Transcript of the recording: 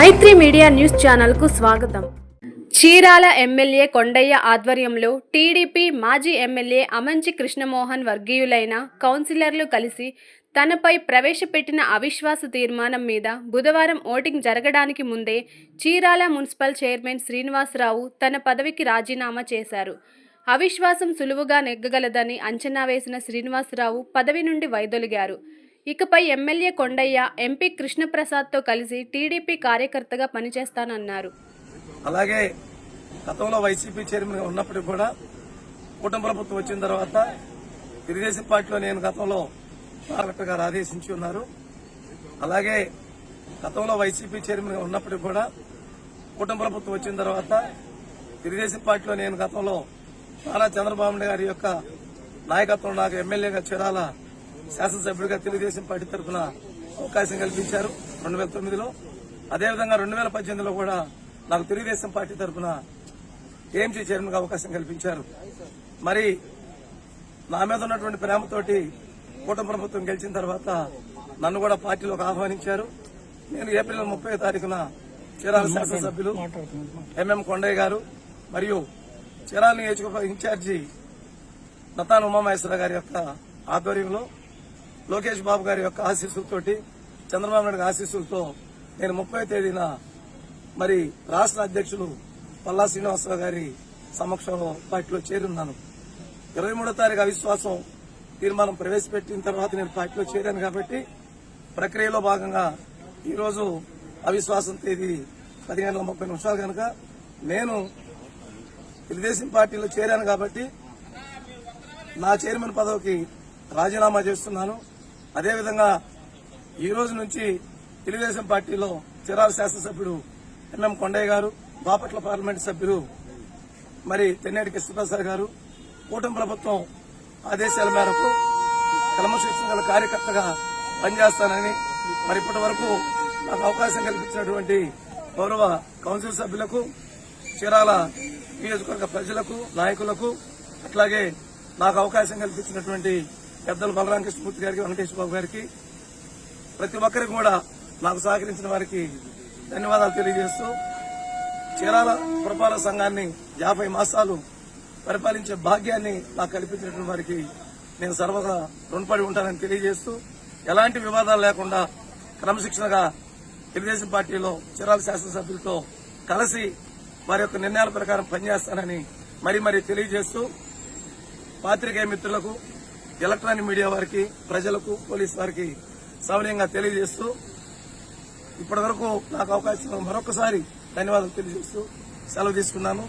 మైత్రి media news ఛానల్కు స్వాగతం. Chirala MLA Kondaiah ఆధ్వర్యంలో టీడీపీ మాజీ ఎమ్మెల్యే అమంచి కృష్ణమోహన్ వర్గీయులైన కౌన్సిలర్లు కలిసి తనపై ప్రవేశపెట్టిన అవిశ్వాస తీర్మానం మీద బుధవారం ఓటింగ్ జరగడానికి ముందే చీరాల మున్సిపల్ చైర్మన్ శ్రీనివాసరావు తన పదవికి రాజీనామా చేశారు. అవిశ్వాసం సులువుగా నెగ్గగలదని అంచనా వేసిన శ్రీనివాసరావు పదవి నుండి వైదొలిగారు. ఇకపై ఎమ్మెల్యే కొండయ్య ఎంపీ కృష్ణప్రసాద్తో కలిసి టీడీపీ కార్యకర్తగా పనిచేస్తానన్నారు. అలాగే గతంలో వైసీపీ చైర్మన్ ఉన్నప్పటికీ కూడా కూటమి ప్రభుత్వం వచ్చిన తర్వాత తెలుగుదేశం పార్టీలో నేను గతంలో కలెక్టర్ గారు ఆదేశించి ఉన్నారు. అలాగే గతంలో వైసీపీ చైర్మన్ ఉన్నప్పటికీ కూడా కూటమి ప్రభుత్వం వచ్చిన తర్వాత తెలుగుదేశం పార్టీలో నేను గతంలో నారా చంద్రబాబు నాయుడు గారి యొక్క నాయకత్వం నాకు ఎమ్మెల్యేగా చేరాల శాసనసభ్యుడిగా తెలుగుదేశం పార్టీ తరఫున అవకాశం కల్పించారు. రెండు వేల తొమ్మిదిలో. అదేవిధంగా రెండు వేల పద్దెనిమిదిలో కూడా నాకు తెలుగుదేశం పార్టీ తరఫున ఏఎంసీ చైర్మన్ అవకాశం కల్పించారు. మరి నా మీద ఉన్నటువంటి ప్రేమతోటి కూటమి ప్రభుత్వం గెలిచిన తర్వాత నన్ను కూడా పార్టీలోకి ఆహ్వానించారు. నేను ఏప్రిల్ ముప్పై తారీఖున చీరాల శాసనసభ్యులు ఎంఎం కొండయ్య గారు మరియు చీరాల నియోజకవర్గ ఇన్ఛార్జి నతాన్ ఉమామహేశ్వర గారి యొక్క ఆధ్వర్యంలో లోకేష్ బాబు గారి యొక్క ఆశీస్సులతోటి చంద్రబాబు నాయుడు ఆశీస్సులతో నేను ముప్పై తేదీన మరి రాష్ట్ర అధ్యక్షులు పల్లా శ్రీనివాసరావు గారి సమక్షంలో పార్టీలో చేరున్నాను. ఇరవై మూడో తారీఖు అవిశ్వాసం తీర్మానం ప్రవేశపెట్టిన తర్వాత నేను పార్టీలో చేరాను కాబట్టి ప్రక్రియలో భాగంగా ఈరోజు అవిశ్వాసం తేదీ పదిహేను గంటల ముప్పై నిమిషాలు కనుక నేను తెలుగుదేశం పార్టీలో చేరాను కాబట్టి నా చైర్మన్ పదవికి రాజీనామా చేస్తున్నాను. అదేవిధంగా ఈ రోజు నుంచి తెలుగుదేశం పార్టీలో చిరాల శాసనసభ్యుడు ఎన్ఎం కొండయ్య గారు బాపట్ల పార్లమెంట్ సభ్యులు మరి తెన్నేటి కృష్ణప్రసాద్ గారు కూటమి ప్రభుత్వం ఆదేశాల మేరకు క్రమశిక్షణ గల కార్యకర్తగా పనిచేస్తానని మరి ఇప్పటి వరకు నాకు అవకాశం కల్పించినటువంటి గౌరవ కౌన్సిల్ సభ్యులకు చీరాల నియోజకవర్గ ప్రజలకు నాయకులకు అట్లాగే నాకు అవకాశం కల్పించినటువంటి పెద్దలు బలరామకృష్ణమూర్తి గారికి వెంకటేశ్వర బాబు గారికి ప్రతి ఒక్కరికి కూడా నాకు సహకరించిన వారికి ధన్యవాదాలు తెలియజేస్తూ చీరాల పురపాలక సంఘాన్ని యాభై మాసాలు పరిపాలించే భాగ్యాన్ని నాకు కల్పించినటువంటి వారికి నేను సర్వదా రుణపడి ఉంటానని తెలియజేస్తూ ఎలాంటి వివాదాలు లేకుండా క్రమశిక్షణగా తెలుగుదేశం పార్టీలో చీరాల శాసనసభ్యులతో కలిసి వారి యొక్క నిర్ణయాల ప్రకారం పనిచేస్తానని మరీ మరీ తెలియజేస్తూ పాత్రికేయ మిత్రులకు ఎలక్ట్రానిక్ మీడియా వారికి ప్రజలకు పోలీసు వారికి సౌనీయంగా తెలియజేస్తూ ఇప్పటి వరకు నాకు అవకాశం మరొకసారి ధన్యవాదాలు తెలియజేస్తూ సెలవు తీసుకున్నాను.